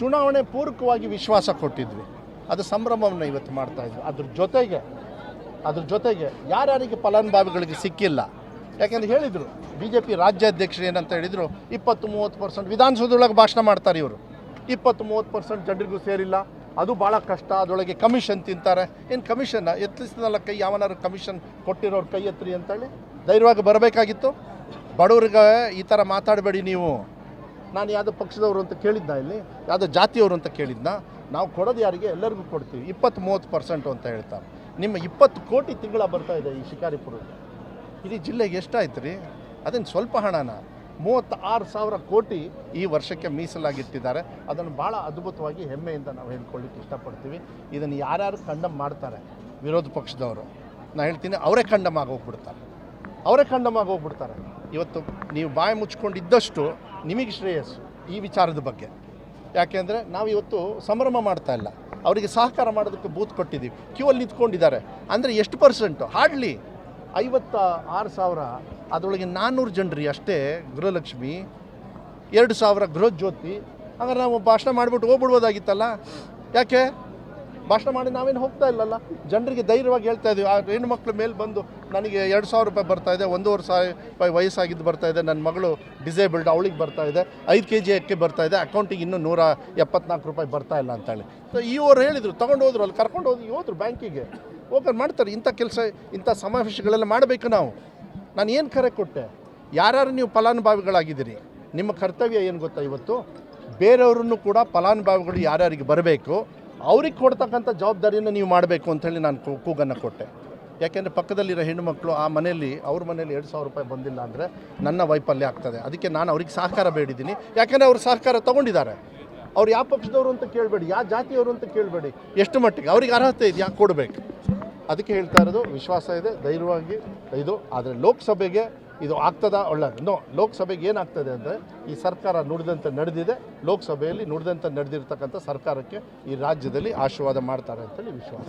ಚುನಾವಣೆ ಪೂರಕವಾಗಿ ವಿಶ್ವಾಸ ಕೊಟ್ಟಿದ್ವಿ. ಅದು ಸಂಭ್ರಮವನ್ನು ಇವತ್ತು ಮಾಡ್ತಾ ಇದ್ವಿ. ಅದ್ರ ಜೊತೆಗೆ ಅದ್ರ ಜೊತೆಗೆ ಯಾರ್ಯಾರಿಗೆ ಫಲಾನುಭವಿಗಳಿಗೆ ಸಿಕ್ಕಿಲ್ಲ? ಯಾಕೆಂದ್ರೆ ಹೇಳಿದರು ಬಿ ಜೆ ಪಿ ರಾಜ್ಯಾಧ್ಯಕ್ಷರು ಏನಂತ ಹೇಳಿದರು, ಇಪ್ಪತ್ತು ಮೂವತ್ತು ಪರ್ಸೆಂಟ್ ವಿಧಾನಸೌಧದೊಳಗೆ ಭಾಷಣ ಮಾಡ್ತಾರೆ ಇವರು. ಇಪ್ಪತ್ತು ಮೂವತ್ತು ಪರ್ಸೆಂಟ್ ಜನರಿಗೂ ಸೇರಿಲ್ಲ. ಅದು ಭಾಳ ಕಷ್ಟ. ಅದರೊಳಗೆ ಕಮಿಷನ್ ತಿಂತಾರೆ. ಏನು ಕಮಿಷನ್? ಎತ್ತಿಸಿದಲ್ಲ ಕೈ ಯಾವನಾರು ಕಮಿಷನ್ ಕೊಟ್ಟಿರೋರು ಕೈ ಎತ್ತರಿ ಅಂತೇಳಿ ಧೈರ್ಯವಾಗಿ ಬರಬೇಕಾಗಿತ್ತು. ಬಡವ್ರಿಗೆ ಈ ಥರ ಮಾತಾಡಬೇಡಿ ನೀವು. ನಾನು ಯಾವುದೋ ಪಕ್ಷದವರು ಅಂತ ಕೇಳಿದ್ದ ಇಲ್ಲಿ? ಯಾವುದೋ ಜಾತಿಯವರು ಅಂತ ಕೇಳಿದ್ನ? ನಾವು ಕೊಡೋದು ಯಾರಿಗೆ? ಎಲ್ಲರಿಗೂ ಕೊಡ್ತೀವಿ. ಇಪ್ಪತ್ತು ಮೂವತ್ತು ಪರ್ಸೆಂಟು ಅಂತ ಹೇಳ್ತಾರೆ. ನಿಮ್ಮ ಇಪ್ಪತ್ತು ಕೋಟಿ ತಿಂಗಳ ಬರ್ತಾ ಇದೆ ಈ ಶಿಕಾರಿಪುರ ಇಡೀ ಜಿಲ್ಲೆಗೆ ಎಷ್ಟಾಯ್ತು ರೀ? ಅದನ್ನು ಸ್ವಲ್ಪ ಹಣನ. ಮೂವತ್ತಾರು ಸಾವಿರ ಕೋಟಿ ಈ ವರ್ಷಕ್ಕೆ ಮೀಸಲಾಗಿಟ್ಟಿದ್ದಾರೆ. ಅದನ್ನು ಭಾಳ ಅದ್ಭುತವಾಗಿ ಹೆಮ್ಮೆಯಿಂದ ನಾವು ಹೇಳ್ಕೊಳ್ಳಿಕ್ಕೆ ಇಷ್ಟಪಡ್ತೀವಿ. ಇದನ್ನು ಯಾರ್ಯಾರು ಖಂಡಮ್ ಮಾಡ್ತಾರೆ? ವಿರೋಧ ಪಕ್ಷದವರು. ನಾನು ಹೇಳ್ತೀನಿ, ಅವರೇ ಖಂಡಮ್ ಆಗೋಗ್ಬಿಡ್ತಾರೆ. ಅವರೇ ಖಂಡಮ್ ಆಗೋಗ್ಬಿಡ್ತಾರೆ. ಇವತ್ತು ನೀವು ಬಾಯಿ ಮುಚ್ಕೊಂಡಿದ್ದಷ್ಟು ನಿಮಗೆ ಶ್ರೇಯಸ್ಸು ಈ ವಿಚಾರದ ಬಗ್ಗೆ. ಯಾಕೆಂದರೆ ನಾವು ಇವತ್ತು ಸಂಭ್ರಮ ಮಾಡ್ತಾ ಇಲ್ಲ. ಅವರಿಗೆ ಸಹಕಾರ ಮಾಡೋದಕ್ಕೆ ಬೂತ್ ಕೊಟ್ಟಿದ್ದೀವಿ. ಕ್ಯೂ ಅಲ್ಲಿ ನಿಂತ್ಕೊಂಡಿದ್ದಾರೆ. ಅಂದರೆ ಎಷ್ಟು ಪರ್ಸೆಂಟು ಹಾರ್ಡ್ಲಿ ಐವತ್ತ ಆರು ಸಾವಿರ. ಅದರೊಳಗೆ ನಾನ್ನೂರು ಜನರಿ ಅಷ್ಟೇ ಗೃಹಲಕ್ಷ್ಮಿ, ಎರಡು ಸಾವಿರ ಗೃಹಜ್ಯೋತಿ. ಹಾಗಾದ್ರೆ ನಾವು ಭಾಷಣ ಮಾಡಿಬಿಟ್ಟು ಹೋಗ್ಬಿಡ್ಬೋದಾಗಿತ್ತಲ್ಲ? ಯಾಕೆ? ಭಾಷಣ ಮಾಡಿ ನಾವೇನು ಹೋಗ್ತಾ ಇಲ್ಲಲ್ಲ? ಜನರಿಗೆ ಧೈರ್ಯವಾಗಿ ಹೇಳ್ತಾ ಇದ್ದೀವಿ ಆ ಹೆಣ್ಣುಮಕ್ಳ ಮೇಲೆ ಬಂದು ನನಗೆ ಎರಡು ಸಾವಿರ ರೂಪಾಯಿ ಬರ್ತಾ ಇದೆ, ಒಂದೂವರೆ ಸಾವಿರ ರೂಪಾಯಿ ವಯಸ್ಸಾಗಿದ್ದು ಬರ್ತಾ ಇದೆ, ನನ್ನ ಮಗಳು ಡಿಸೇಬಲ್ಡ್ ಅವಳಿಗೆ ಬರ್ತಾ ಇದೆ, ಐದು ಕೆ ಜಿ ಅಕ್ಕಿ ಬರ್ತಾ ಇದೆ ಅಕೌಂಟಿಗೆ ಇನ್ನೂ ನೂರ ಎಪ್ಪತ್ನಾಲ್ಕು ರೂಪಾಯಿ ಬರ್ತಾ ಇಲ್ಲ ಅಂತೇಳಿ. ಸೊ ಇವರು ಹೇಳಿದರು, ತೊಗೊಂಡು ಹೋದ್ರು ಅಲ್ಲಿ, ಕರ್ಕೊಂಡು ಹೋಗಿ ಹೋದ್ರು ಬ್ಯಾಂಕಿಗೆ ಓಪನ್ ಮಾಡ್ತಾರೆ, ಇಂಥ ಕೆಲಸ, ಇಂಥ ಸಮಾವೇಶಗಳೆಲ್ಲ ಮಾಡಬೇಕು ನಾವು. ನಾನು ಏನು ಕರೆ ಕೊಟ್ಟೆ? ಯಾರ್ಯಾರು ನೀವು ಫಲಾನುಭವಿಗಳಾಗಿದ್ದೀರಿ? ನಿಮ್ಮ ಕರ್ತವ್ಯ ಏನು ಗೊತ್ತಾ ಇವತ್ತು? ಬೇರೆಯವ್ರನ್ನು ಕೂಡ ಫಲಾನುಭವಿಗಳು ಯಾರ್ಯಾರಿಗೆ ಬರಬೇಕು? ಅವ್ರಿಗೆ ಕೊಡ್ತಕ್ಕಂಥ ಜವಾಬ್ದಾರಿಯನ್ನು ನೀವು ಮಾಡಬೇಕು ಅಂತೇಳಿ ನಾನು ಕೂಗನ್ನು ಕೊಟ್ಟೆ. ಯಾಕೆಂದರೆ ಪಕ್ಕದಲ್ಲಿರೋ ಹೆಣ್ಣುಮಕ್ಕಳು ಆ ಮನೆಯಲ್ಲಿ, ಅವ್ರ ಮನೇಲಿ ಎರಡು ಸಾವಿರ ರೂಪಾಯಿ ಬಂದಿಲ್ಲ ಅಂದರೆ ನನ್ನ ವೈಫಲ್ಯ ಆಗ್ತದೆ. ಅದಕ್ಕೆ ನಾನು ಅವ್ರಿಗೆ ಸಹಕಾರ ಬೇಡಿದ್ದೀನಿ. ಯಾಕೆಂದರೆ ಅವ್ರು ಸಹಕಾರ ತೊಗೊಂಡಿದ್ದಾರೆ. ಅವ್ರು ಯಾವ ಪಕ್ಷದವರು ಅಂತ ಕೇಳಬೇಡಿ, ಯಾವ ಜಾತಿಯವರು ಅಂತ ಕೇಳಬೇಡಿ. ಎಷ್ಟು ಮಟ್ಟಿಗೆ ಅವ್ರಿಗೆ ಅರ್ಹತೆ ಇದೆ, ಯಾಕೆ ಕೊಡಬೇಕು? ಅದಕ್ಕೆ ಹೇಳ್ತಾ ಇರೋದು ವಿಶ್ವಾಸ ಇದೆ, ಧೈರ್ಯವಾಗಿ ಇದು. ಆದರೆ ಲೋಕಸಭೆಗೆ ಇದು ಆಗ್ತದಾ ಒಳ್ಳೆಯದು ನೋ ಲೋಕಸಭೆಗೆ ಏನಾಗ್ತದೆ ಅಂದರೆ ಈ ಸರ್ಕಾರ ನುಡಿದಂತೆ ನಡೆದಿದೆ. ಲೋಕಸಭೆಯಲ್ಲಿ ನುಡಿದಂತೆ ನಡೆದಿರ್ತಕ್ಕಂಥ ಸರ್ಕಾರಕ್ಕೆ ಈ ರಾಜ್ಯದಲ್ಲಿ ಆಶೀರ್ವಾದ ಮಾಡ್ತಾರೆ ಅಂತೇಳಿ ವಿಶ್ವಾಸ